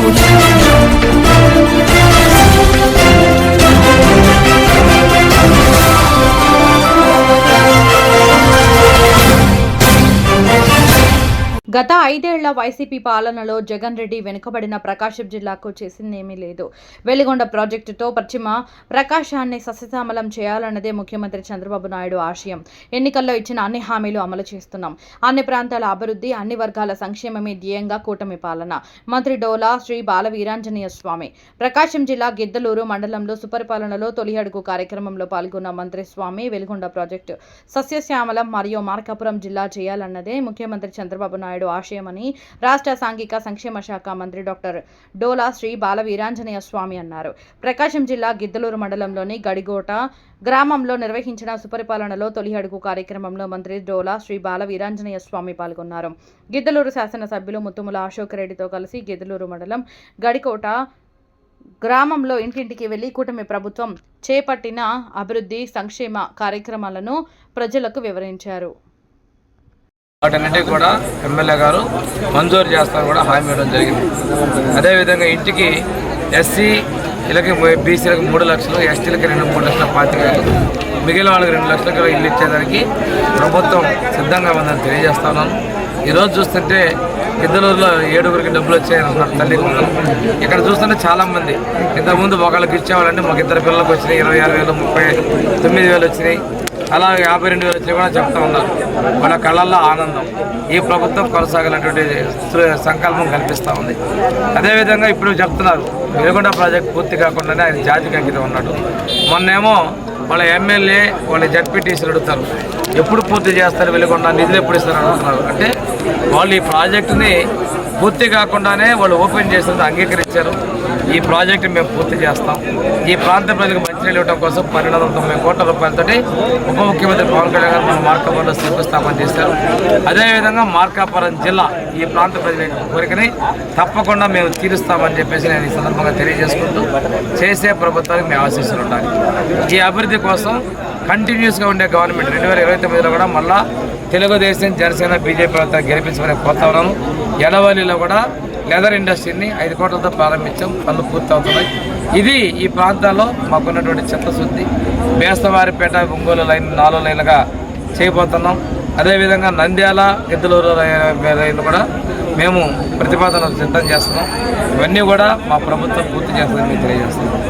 Saúde. గత ఐదేళ్ళ వైసీపీ పాలనలో జగన్ రెడ్డి వెనుకబడిన ప్రకాశం జిల్లాకు చేసిందేమీ లేదు. వెలిగొండ ప్రాజెక్టుతో పశ్చిమ ప్రకాశాన్ని సస్యశ్యామలం చేయాలన్నదే ముఖ్యమంత్రి చంద్రబాబు నాయుడు ఆశయం. ఎన్నికల్లో ఇచ్చిన అన్ని హామీలు అమలు చేస్తున్నాం. అన్ని ప్రాంతాల అభివృద్ధి అన్ని వర్గాల సంక్షేమమే ధ్యేయంగా కూటమి పాలన. మంత్రి డోలా శ్రీ బాల వీరాంజనేయ స్వామి. ప్రకాశం జిల్లా గిద్దలూరు మండలంలో సుపరిపాలనలో తొలి అడుగు కార్యక్రమంలో పాల్గొన్న మంత్రి స్వామి వెలిగొండ ప్రాజెక్టు సస్యశ్యామలం మరియు మార్కాపురం జిల్లా చేయాలన్నదే ముఖ్యమంత్రి చంద్రబాబు నాయుడు ఆశయమని రాష్ట్ర సాంఘిక సంక్షేమ శాఖ మంత్రి డాక్టర్ డోలా శ్రీ బాల వీరాంజనేయ స్వామి అన్నారు. ప్రకాశం జిల్లా గిద్దలూరు మండలంలోని గడిగోట గ్రామంలో నిర్వహించిన సుపరిపాలనలో తొలి అడుగు కార్యక్రమంలో మంత్రి డోలా శ్రీ బాల వీరాంజనేయ స్వామి పాల్గొన్నారు. గిద్దలూరు శాసనసభ్యులు ముత్తుముల అశోక్ రెడ్డితో కలిసి గిద్దలూరు మండలం గడికోట గ్రామంలో ఇంటింటికి వెళ్ళి కూటమి ప్రభుత్వం చేపట్టిన అభివృద్ధి సంక్షేమ కార్యక్రమాలను ప్రజలకు వివరించారు. వాటన్నిటి కూడా ఎమ్మెల్యే గారు మంజూరు చేస్తారు కూడా హామీ ఇవ్వడం జరిగింది. అదేవిధంగా ఇంటికి ఎస్సీ ఇళ్ళకి బీసీలకు మూడు లక్షలు ఎస్టీలకి రెండు మూడు లక్షల పాతిక మిగిలిన వాళ్ళకి రెండు లక్షలకు ఇల్లు ఇచ్చేదానికి ప్రభుత్వం సిద్ధంగా ఉందని తెలియజేస్తా ఈరోజు చూస్తుంటే ఇద్దరులో ఏడుగురికి డబ్బులు వచ్చాయని తల్లి ఇక్కడ చూస్తుంటే చాలామంది. ఇంతకుముందు ఒకళ్ళకి ఇచ్చేవాళ్ళంటే మాకు ఇద్దరు పిల్లలకు వచ్చినాయి ఇరవై ఆరు వేలు ముప్పై తొమ్మిది వేలు వచ్చినాయి. అలాగే యాభై రెండు వేలు వచ్చి కూడా చెప్తా ఉన్నారు. వాళ్ళ కళ్ళల్లో ఆనందం ఈ ప్రభుత్వం కొనసాగాలన్నటువంటి సంకల్పం కల్పిస్తూ ఉంది. అదేవిధంగా ఇప్పుడు చెప్తున్నారు వెలుగొండ ప్రాజెక్ట్ పూర్తి కాకుండానే ఆయన జాతికి అంకితం ఉన్నాడు. మొన్నేమో వాళ్ళ ఎమ్మెల్యే వాళ్ళ జడ్పీటీసీలు అడుగుతారు ఎప్పుడు పూర్తి చేస్తారు వెలుగొండ నిధులు ఎప్పుడు ఇస్తారు అడుగుతున్నారు. అంటే వాళ్ళు ఈ ప్రాజెక్టుని పూర్తి కాకుండానే వాళ్ళు ఓపెన్ చేసినందుకు అంగీకరించారు. ఈ ప్రాజెక్ట్ మేము పూర్తి చేస్తాం. ఈ ప్రాంత ప్రజలకు మంచినీళ్ళు ఇవ్వడం కోసం పన్నెండు వందల తొంభై కోట్ల రూపాయలతోటి ఉప ముఖ్యమంత్రి పవన్ కళ్యాణ్ గారు మన మార్కాపురంలో శంకుస్థాపన చేశారు. అదేవిధంగా మార్కాపురం జిల్లా ఈ ప్రాంత ప్రజల కోరికని తప్పకుండా మేము తీరుస్తామని చెప్పేసి నేను ఈ సందర్భంగా తెలియజేసుకుంటూ చేసే ప్రభుత్వానికి మేము ఆశీస్సులు ఉండాలి. ఈ అభివృద్ధి కోసం కంటిన్యూస్గా ఉండే గవర్నమెంట్ రెండు వేల ఇరవై తొమ్మిదిలో కూడా మళ్ళా తెలుగుదేశం జనసేన బీజేపీ ప్రభుత్వం గెలిపించమని కోరుతా ఉన్నాను కూడా లెదర్ ఇండస్ట్రీని ఐదు కోట్లతో ప్రారంభించాం. పనులు పూర్తవుతున్నాయి. ఇది ఈ ప్రాంతాల్లో మాకున్నటువంటి చిత్తశుద్ధి. బేస్తవారిపేట ఒంగోలు లైన్ నాలుగు లైన్లుగా చేయబోతున్నాం. అదేవిధంగా నంద్యాల ఎద్దులూరు లైన్ కూడా మేము ప్రతిపాదనలు సిద్ధం చేస్తున్నాం. ఇవన్నీ కూడా మా ప్రభుత్వం పూర్తి చేస్తుందని మేము తెలియజేస్తున్నాం.